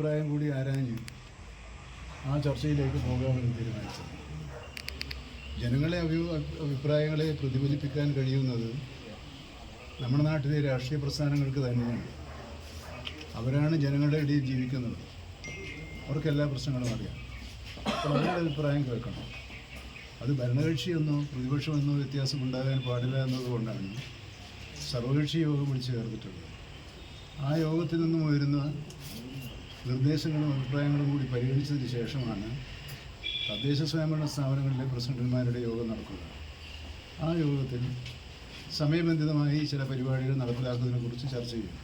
അഭിപ്രായം കൂടി ആരാഞ്ഞ് ആ ചർച്ചയിലേക്ക് പോകാമെന്ന് തീരുമാനിച്ചത്. ജനങ്ങളെ അഭി അഭിപ്രായങ്ങളെ പ്രതിഫലിപ്പിക്കാൻ കഴിയുന്നത് നമ്മുടെ നാട്ടിലെ രാഷ്ട്രീയ പ്രസ്ഥാനങ്ങൾക്ക് തന്നെയാണ്. അവരാണ് ജനങ്ങളുടെ ഇടയിൽ ജീവിക്കുന്നത്. അവർക്ക് എല്ലാ പ്രശ്നങ്ങളും അറിയാം. അപ്പോൾ അവരുടെ അഭിപ്രായം കേൾക്കണം. അത് ഭരണകക്ഷിയെന്നോ പ്രതിപക്ഷമെന്നോ വ്യത്യാസം ഉണ്ടാകാൻ പാടില്ല എന്നതുകൊണ്ടാണ് സർവകക്ഷി യോഗം വിളിച്ചു ചേർന്നിട്ടുള്ളത് ആ യോഗത്തിൽ നിന്നും ഉയരുന്ന നിർദ്ദേശങ്ങളും അഭിപ്രായങ്ങളും കൂടി പരിഗണിച്ചതിന് ശേഷമാണ് തദ്ദേശ സ്വയംഭരണ സ്ഥാപനങ്ങളിലെ പ്രസിഡന്റുമാരുടെ യോഗം നടക്കുക. ആ യോഗത്തിൽ സമയബന്ധിതമായി ചില പരിപാടികൾ നടപ്പിലാക്കുന്നതിനെക്കുറിച്ച് ചർച്ച ചെയ്യും.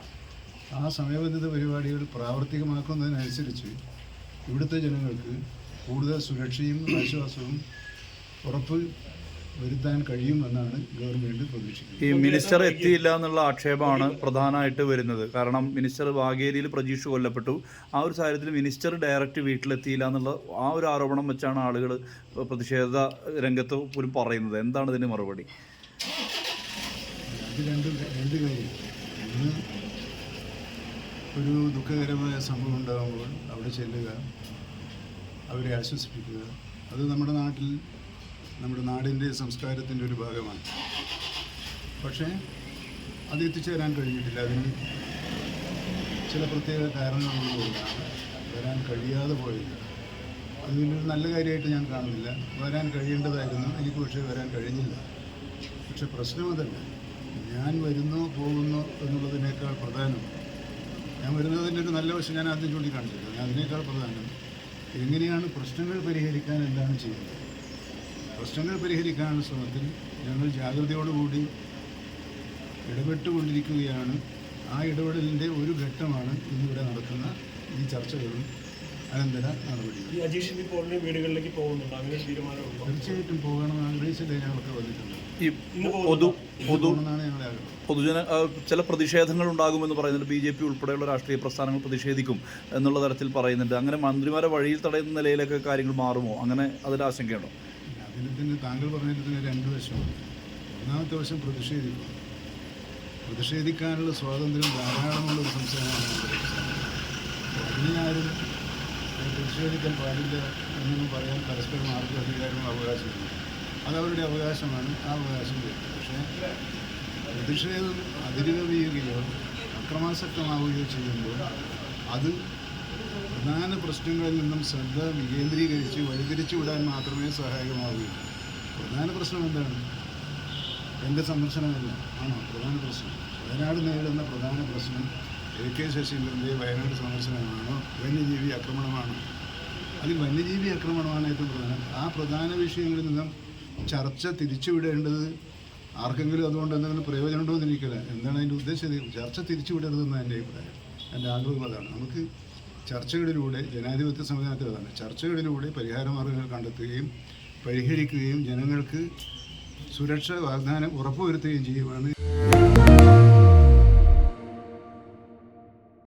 ആ സമയബന്ധിത പരിപാടികൾ പ്രാവർത്തികമാക്കുന്നതിനനുസരിച്ച് ഇവിടുത്തെ ജനങ്ങൾക്ക് കൂടുതൽ സുരക്ഷയും ആശ്വാസവും ഉറപ്പ് വരുത്താൻ കഴിയുമെന്നാണ് ഗവൺമെന്റ് പ്രതീക്ഷിക്കുന്നത്. ഈ മിനിസ്റ്റർ എത്തിയില്ല എന്നുള്ള ആക്ഷേപമാണ് പ്രധാനമായിട്ട് വരുന്നത്. കാരണം മിനിസ്റ്റർ വാഗേരിയിൽ പ്രതീക്ഷ കൊല്ലപ്പെട്ടു. ആ ഒരു സാഹചര്യത്തിൽ മിനിസ്റ്റർ ഡയറക്റ്റ് വീട്ടിലെത്തിയില്ല എന്നുള്ള ആ ഒരു ആരോപണം വെച്ചാണ് ആളുകൾ പ്രതിഷേധ രംഗത്ത് പോലും പറയുന്നത്. എന്താണ് ഇതിന് മറുപടി? രണ്ട് രണ്ട് കാര്യം. ഒന്ന് ഒരു ദുഃഖകരമായ സംഭവം ഉണ്ടാകുമ്പോൾ അവിടെ ചെല്ലുക അവരെ ആശ്വസിപ്പിക്കുക. അത് നമ്മുടെ നാട്ടിൽ നമ്മുടെ നാടിന്റെ സംസ്കാരത്തിന്റെ ഒരു ഭാഗമാണ്. പക്ഷേ അത് എത്തിച്ചേരാൻ കഴിഞ്ഞിട്ടില്ല. അതിന് ചില പ്രത്യേക കാരണങ്ങളുള്ളതുകൊണ്ടാണ് വരാൻ കഴിയാതെ പോയത്. അത് വലിയൊരു നല്ല കാര്യമായിട്ട് ഞാൻ കാണുന്നില്ല. വരാൻ കഴിയേണ്ടതായിരുന്നു. എനിക്ക് പക്ഷേ വരാൻ കഴിഞ്ഞില്ല. പക്ഷെ പ്രശ്നം അതല്ല. ഞാൻ വരുന്നോ പോകുന്നോ എന്നുള്ളതിനേക്കാൾ പ്രധാനം ഞാൻ വരുന്നതിന്റെ ഒരു നല്ല വശം ഞാൻ ആദ്യം ചൂണ്ടിക്കാണിച്ചില്ല ഞാൻ അതിനേക്കാൾ പ്രധാനം എങ്ങനെയാണ് പ്രശ്നങ്ങൾ പരിഹരിക്കാൻ എന്താണ് ചെയ്യുന്നത്? പ്രശ്നങ്ങൾ പരിഹരിക്കാനുള്ള ശ്രമത്തിൽ ഞങ്ങൾ ജാഗ്രതയോടുകൂടി ഇടപെട്ടുകൊണ്ടിരിക്കുകയാണ്. ആ ഇടപെടലിന്റെ ഒരു ഘട്ടമാണ് ഇന്നിവിടെ നടക്കുന്ന ഈ ചർച്ചകളും അനന്തര പോളിന്റെ വീടുകളിലേക്ക് പോകുന്നുണ്ട്? അങ്ങനെ തീർച്ചയായിട്ടും പോകണമെന്ന് ആഗ്രഹിച്ചല്ലേ ഞങ്ങൾക്ക് വന്നിട്ടുണ്ട് ഈ പൊതു പൊതു പൊതുജന ചില പ്രതിഷേധങ്ങൾ ഉണ്ടാകുമെന്ന് പറയുന്നുണ്ട്. ബി ജെ പി ഉൾപ്പെടെയുള്ള രാഷ്ട്രീയ പ്രസ്ഥാനങ്ങൾ പ്രതിഷേധിക്കും എന്നുള്ള തരത്തിൽ പറയുന്നുണ്ട്. അങ്ങനെ മന്ത്രിമാരെ വഴിയിൽ തടയുന്ന നിലയിലൊക്കെ കാര്യങ്ങൾ മാറുമോ? അങ്ങനെ അതിൽ ആശങ്കയുണ്ടോ? തന്നെ താങ്കൾ പറഞ്ഞതിന് രണ്ട് വശമുണ്ട്. ഒന്നാമത്തെ വശം പ്രതിഷേധിക്കും പ്രതിഷേധിക്കാനുള്ള സ്വാതന്ത്ര്യം ധാരാളമുള്ള ഒരു സംസ്ഥാനമാണ് അതിനാരും പ്രതിഷേധിക്കാൻ പാടില്ല എന്നൊന്നും പറയാൻ പരസ്പരം ആർക്കും അധികാരവും അവകാശമില്ല അത് അവരുടെ അവകാശമാണ് ആ അവകാശം പക്ഷേ പ്രതിഷേധം അതിരുകവിയുകയോ അക്രമാസക്തമാവുകയോ ചെയ്യുമ്പോൾ അത് പ്രധാന പ്രശ്നങ്ങളിൽ നിന്നും ശ്രദ്ധ വികേന്ദ്രീകരിച്ച് വഴിതിരിച്ചു വിടാൻ മാത്രമേ സഹായകമാവുകയുള്ളൂ പ്രധാന പ്രശ്നം എന്താണ്? എന്റെ സന്ദർശനമല്ല. ആണോ? പ്രധാന പ്രശ്നം. വയനാട് നേരിടുന്ന പ്രധാന പ്രശ്നം എ കെ ശശീന്ദ്രന്റെ വയനാട് സന്ദർശനമാണോ? വന്യജീവി ആക്രമണമാണോ? അതിൽ വന്യജീവി ആക്രമണമാണ് ഏറ്റവും പ്രധാനം. ആ പ്രധാന വിഷയങ്ങളിൽ നിന്നും ചർച്ച തിരിച്ചുവിടേണ്ടത് ആർക്കെങ്കിലും അതുകൊണ്ട് എന്തെങ്കിലും പ്രയോജനമുണ്ടോ എന്ന് എനിക്കില്ല എന്താണ് അതിന്റെ ഉദ്ദേശം? ചർച്ച തിരിച്ചുവിടരുതെന്നാണ് എന്റെ അഭിപ്രായം. എന്റെ ആഗ്രഹം അതാണ്. നമുക്ക് ചർച്ചകളിലൂടെ ജനാധിപത്യ സംവിധാനത്തിൽ അതാണ്. ചർച്ചകളിലൂടെ പരിഹാര മാർഗങ്ങൾ കണ്ടെത്തുകയും പരിഹരിക്കുകയും ജനങ്ങൾക്ക് സുരക്ഷ വാഗ്ദാനം ഉറപ്പുവരുത്തുകയും ചെയ്യുവാണ്.